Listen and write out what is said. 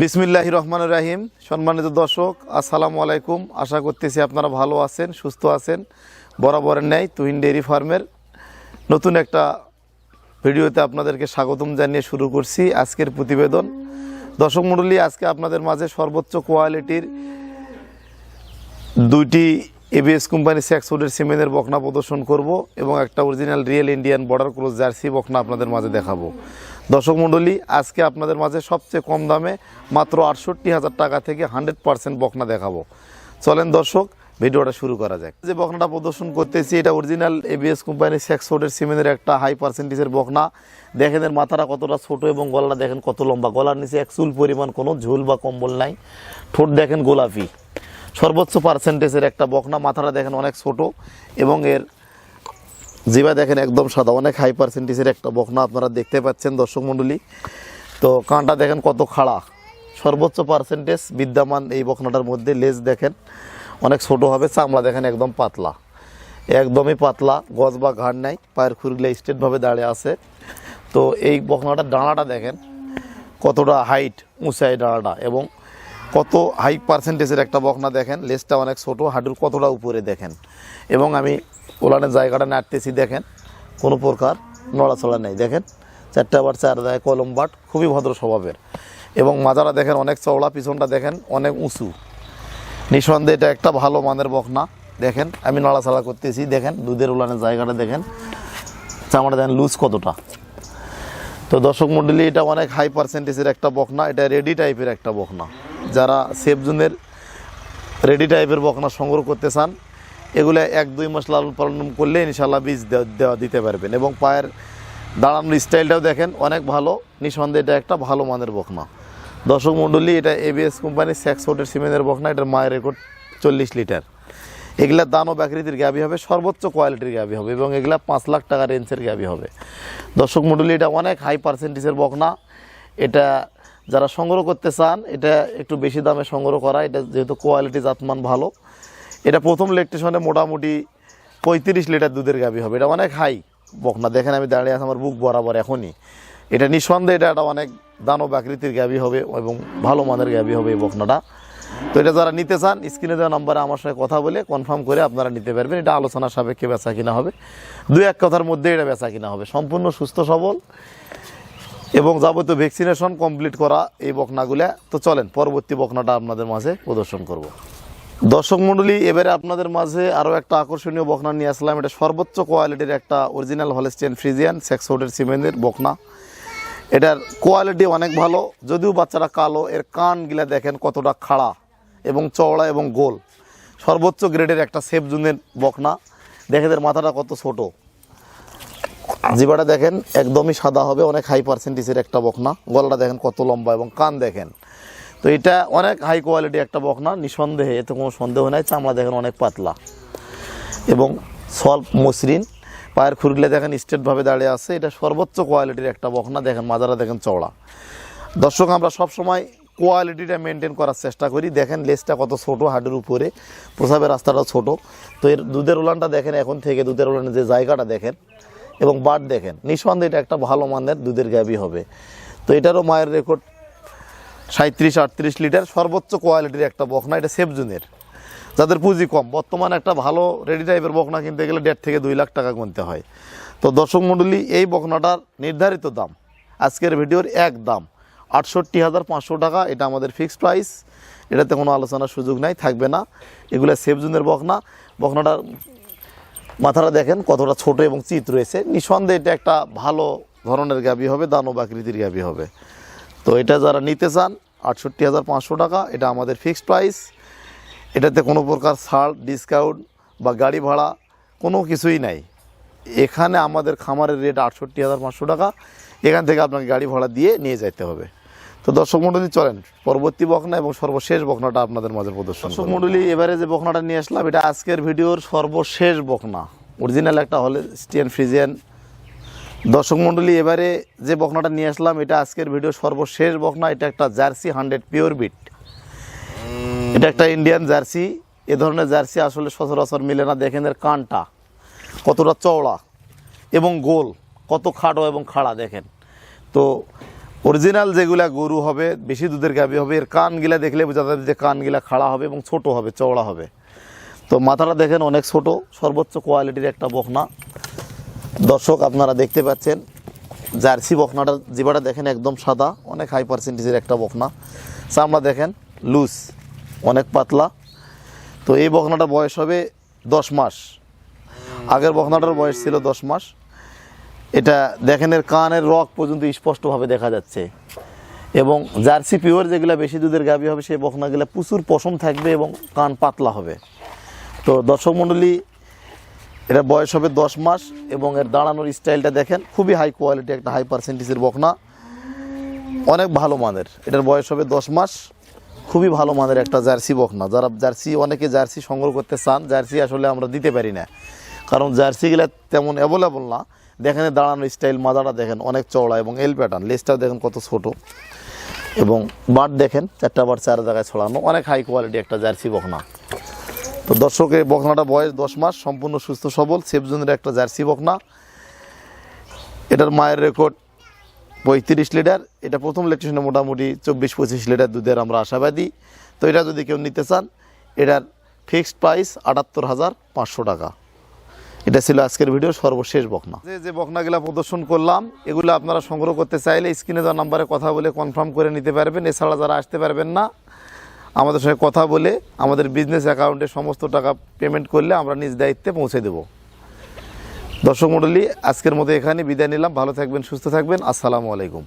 বিসমিল্লাহ রহমান রাহিম। সম্মানিত দর্শক, আসসালামু আলাইকুম। আশা করতেছি আপনারা ভালো আছেন, সুস্থ আছেন। বরাবরের ন্যায় তুহিন ডেয়ারি ফার্মের নতুন একটা ভিডিওতে আপনাদেরকে স্বাগতম জানিয়ে শুরু করছি আজকের প্রতিবেদন। দর্শক মণ্ডলী, আজকে আপনাদের মাঝে সর্বোচ্চ কোয়ালিটির দুইটি এবিএস কোম্পানি স্যাক্সউডের সিমেনের বকনা প্রদর্শন করব এবং একটা original real Indian border cross jersey বকনা আপনাদের মাঝে দেখাবো। দর্শক মণ্ডলী, আজকে আপনাদের মাঝে সবচেয়ে কম দামে মাত্র আটষট্টি হাজার টাকা থেকে হান্ড্রেড পার্সেন্ট বকনা দেখাবো। চলেন দর্শক ভিডিওটা শুরু করা যাক। যে বকনাটা প্রদর্শন করতেছি, এটা অরিজিনাল এবিএস কোম্পানি স্যাক্সউডের সিমেন্টের একটা হাই পার্সেন্টেজের বকনা। দেখেন এর মাথাটা কতটা ছোট এবং গলাটা দেখেন কত লম্বা। গলার নিচে এক চুল পরিমাণ কোনো ঝুল বা কম্বল নাই। ঠোঁট দেখেন গোলাপি। সর্বোচ্চ পার্সেন্টেজের একটা বকনা, মাথাটা দেখেন অনেক ছোট এবং এর জিবা দেখেন একদম সাদা। অনেক হাই পার্সেন্টেজের একটা বকনা আপনারা দেখতে পাচ্ছেন দর্শক মণ্ডলী। তো কানটা দেখেন কত খাড়া। সর্বোচ্চ পার্সেন্টেজ বিদ্যমান এই বকনাটার মধ্যে লেজ দেখেন অনেক ছোট হবে, চামড়া দেখেন একদম পাতলা। একদমই পাতলা, গজ বা ঘাড় নাই, পায়ের খুরগুলো স্ট্রেটভাবে দাঁড়িয়ে আছে। তো এই বকনাটার ডানাটা দেখেন, কতটা হাইট উঁচাই ডানাটা এবং কত হাই পার্সেন্টেজের একটা বকনা দেখেন, লেজটা অনেক ছোট, হাঁটুর কতটা উপরে দেখেন। এবং আমি ওলানের জায়গাটা নাড়তেছি দেখেন, কোনো প্রকার নড়াচড়া নেই, দেখেন। চারটা বার চার দেয় কলম বাট, খুবই ভদ্র স্বভাবের। এবং মাজারা দেখেন অনেক চওড়া, পিছনটা দেখেন অনেক উঁচু। নিঃসন্দেহে এটা একটা ভালো মানের বকনা। দেখেন, আমি নড়াচড়া করতেছি, দেখেন, দুধের উলানের জায়গাটা দেখেন। চামড়া দেখেন লুজ কতটা। তো দর্শক মণ্ডলী এটা অনেক হাই পার্সেন্টেজের একটা বকনা, এটা রেডি টাইপের একটা বকনা। যারা সেফ জোনের রেডি টাইপের বকনা সংগ্রহ করতে চান, এগুলো এক, দুই মাস লালন পালন করলে ইনশাল্লাহ বীজ দেওয়া দিতে পারবেন। এবং পায়ের দাঁড়ানোর স্টাইলটাও দেখেন, অনেক ভালো। নিঃসন্দেহে এটা একটা ভালো মানের বকনা। দর্শক মণ্ডলী, এটা এবিএস কোম্পানির স্যাক্স হোটের সিমেন্টের বকনা, এটার মায়ের রেকর্ড চল্লিশ লিটার। এগুলা দানব আকৃতির গাবি হবে, সর্বোচ্চ কোয়ালিটির গাবি হবে এবং এগুলা পাঁচ লাখ টাকা রেঞ্জের গাবি হবে। দর্শক মণ্ডলী, এটা অনেক হাই পার্সেন্টেজের বকনা। এটা যারা সংগ্রহ করতে চান, এটা একটু বেশি দামে সংগ্রহ করা, এটা যেহেতু কোয়ালিটি জাতমান ভালো। এটা প্রথম ইলেকট্রিশনে মোটামুটি পঁয়ত্রিশ লিটার দুধের গাবি হবে। এটা অনেক হাই বকনা। দেখেন আমি দাঁড়িয়ে আছি, আমার বুক বরাবর এখনই। এটা নিঃসন্দেহে এটা একটা অনেক দানব আকৃতির গাবি হবে এবং ভালো মানের গাবি হবে এই বকনাটা। তো এটা যারা নিতে চান, স্ক্রিনে দেওয়া নাম্বারে আমার সঙ্গে কথা বলে কনফার্ম করে আপনারা নিতে পারবেন। এটা আলোচনা সাপেক্ষে বেচা কিনা হবে। দুই এক কথার মধ্যে এটা বেচা কিনা হবে। সম্পূর্ণ সুস্থ, সবল এবং যাবতীয় ভ্যাকসিনেশন কমপ্লিট করা এই বকনাগুলা। তো চলেন, পরবর্তী বকনাটা আপনাদের মাঝে প্রদর্শন করব। দর্শক মণ্ডলী, এবারে আপনাদের মাঝে আরও একটা আকর্ষণীয় বকনা নিয়ে আসলাম। এটা সর্বোচ্চ কোয়ালিটির একটা অরিজিনাল হলেস্টিয়ান ফ্রিজিয়ান সেক্সোডের সিমেন্টের বকনা। এটার কোয়ালিটি অনেক ভালো। যদিও বাচ্চারা কালো, এর কানগুলা দেখেন কতটা খাড়া এবং চওড়া এবং গোল। সর্বোচ্চ গ্রেডের একটা সেফ জুনের বকনা। দেখে এদের মাথাটা কত ছোট। জিবাটা দেখেন একদমই সাদা হবে, অনেক হাই পার্সেন্টেজের একটা বকনা। গলাটা দেখেন কত লম্বা এবং কান দেখেন। তো এটা অনেক হাই কোয়ালিটি একটা বকনা, নিঃসন্দেহে এতে কোনো সন্দেহ নাই, চামড়া দেখেন অনেক পাতলা। এবং সল্প মসৃণ। পায়ের খুরগলে দেখেন স্ট্রেটভাবে দাঁড়িয়ে আছে। এটা সর্বোচ্চ কোয়ালিটির একটা বকনা দেখেন মাজারা, দেখেন চওড়া। দর্শক, আমরা সব সময় কোয়ালিটিটা মেনটেন করার চেষ্টা করি। দেখেন লেজটা কত ছোট হাডের উপরে। প্রসাবের রাস্তাটা ছোট। তো এর দুধের উলানটা দেখেন, এখন থেকে দুধের উলানের যে জায়গাটা দেখেন এবং বাট দেখেন, নিঃসন্দেহে এটা একটা ভালো মানের দুধের গাবি হবে। তো এটারও মায়ের রেকর্ড সাঁত্রিশ আটত্রিশ লিটার, সর্বোচ্চ কোয়ালিটির একটা বকনা এটা সেফ জুনের। যাদের পুঁজি কম। বর্তমানে একটা ভালো রেডি টাইপের বকনা কিনতে গেলে দেড় থেকে দুই লাখ টাকা গুনতে হয়। তো দর্শক মণ্ডলী, এই বকনাটার নির্ধারিত দাম, আজকের ভিডিওর এক দাম, আটষট্টি হাজার পাঁচশো টাকা। এটা আমাদের ফিক্সড প্রাইস এটাতে কোনো আলোচনার সুযোগ নাই, থাকবে না। এগুলো সেফ জুনের বকনা। বকনাটার মাথাটা দেখেন কতটা ছোট এবং চিত রয়েছে। নিঃসন্দেহে এটা একটা ভালো ধরনের গাবি হবে, দানব আকৃতির গাবি হবে। তো এটা যারা নিতে চান, আটষট্টি হাজার পাঁচশো টাকা। এটা আমাদের ফিক্সড প্রাইস এটাতে কোনো প্রকার ছাড় ডিসকাউন্ট বা গাড়ি ভাড়া কোনো কিছুই নাই। এখানে আমাদের খামারের রেট আটষট্টি হাজার পাঁচশো টাকা। এখান থেকে আপনাকে গাড়ি ভাড়া দিয়ে নিয়ে যেতে হবে। তো দর্শক মণ্ডলী চলেন পরবর্তী বকনা এবং সর্বশেষ বকনাটা আপনাদের মাঝে প্রদর্শন দর্শক মণ্ডলী এবারে যে বকনাটা নিয়ে আসলাম এটা আজকের ভিডিওর সর্বশেষ বকনা অরিজিনাল একটা হলে স্টিয়ান ফ্রিজিয়ান দর্শক মণ্ডলী এবারে যে বকনাটা নিয়ে আসলাম এটা আজকের ভিডিও সর্বশেষ বকনা এটা একটা জার্সি হান্ড্রেড পিওর বিট। এটা একটা ইন্ডিয়ান জার্সি। এ ধরনের জার্সি আসলে সচরাচর মিলে না। দেখেন এর কানটা, কতটা চওড়া এবং গোল, কত খাটো এবং খাড়া, দেখেন। তো অরিজিনাল যেগুলা গরু হবে, বেশি দুধের গাবি হবে, এর কানগুলা দেখলে বোঝা যাবে যে কানগুলা খাড়া হবে এবং ছোট হবে, চওড়া হবে। তো মাথাটা দেখেন অনেক ছোট, সর্বোচ্চ কোয়ালিটির একটা বখনা। দর্শক, আপনারা দেখতে পাচ্ছেন, জার্সি বখনাটা জিবাটা দেখেন একদম সাদা, অনেক হাই পার্সেন্টেজের একটা বকনা চামড়া দেখেন লুজ অনেক পাতলা। তো এই বকনাটার বয়স হবে দশ মাস। আগের বকনাটার বয়স ছিল দশ মাস। এটা দেখেন এর কানের রক পর্যন্ত স্পষ্টভাবে দেখা যাচ্ছে। এবং জার্সি পিওর যেগুলো বেশি দুধের গাবি হবে, সেই বকনাগুলো প্রচুর পশম থাকবে এবং কান পাতলা হবে। তো দর্শক মণ্ডলী এটা বয়স হবে দশ মাস এবং এর দাঁড়ানোর স্টাইলটা দেখেন, খুবই হাই কোয়ালিটি একটা হাই পার্সেন্টেজের বকনা। অনেক ভালো মানের। এটার বয়স হবে দশ মাস। খুবই ভালো মানের একটা জার্সি বকনা। যারা জার্সি, অনেকে জার্সি সংগ্রহ করতে চান, জার্সি আসলে আমরা দিতে পারি না। কারণ জার্সিগুলো তেমন অ্যাভেলেবল না। দেখেন দাঁড়ানো স্টাইল মাদাটা দেখেন, অনেক চওড়া এবং এল প্যাটার্ন লেসটা দেখেন কত ছোট। এবং বাট দেখেন, চারটা বাট চার জায়গায় ছড়ানো। অনেক হাই কোয়ালিটি একটা জার্সি বকনা। তো দর্শকের বকনাটা বয়স দশ মাস, সম্পূর্ণ সুস্থ সবল সেফজনের একটা জার্সি বকনা। এটার মায়ের রেকর্ড পঁয়ত্রিশ লিটার, এটা প্রথম লেকটেশনে মোটামুটি চব্বিশ, পঁচিশ লিটার দুধের আমরা আশাবাদী। তো এটা যদি কেউ নিতে চান, এটার ফিক্সড প্রাইস আটাত্তর হাজার পাঁচশো টাকা। এটা ছিল আজকের ভিডিও, সর্বশেষ বকনা। যে যে বকনাগুলো প্রদর্শন করলাম, এগুলো আপনারা সংগ্রহ করতে চাইলে স্ক্রিনে দেওয়া নাম্বারে কথা বলে কনফার্ম করে নিতে পারবেন। এছাড়া যারা আসতে পারবেন না, আমাদের সঙ্গে কথা বলে আমাদের বিজনেস অ্যাকাউন্টে সমস্ত টাকা পেমেন্ট করলে আমরা নিজ দায়িত্বে পৌঁছে দেব। দর্শক মন্ডলী আজকের মতো এখানে বিদায় নিলাম। ভালো থাকবেন সুস্থ থাকবেন। আসসালামু আলাইকুম।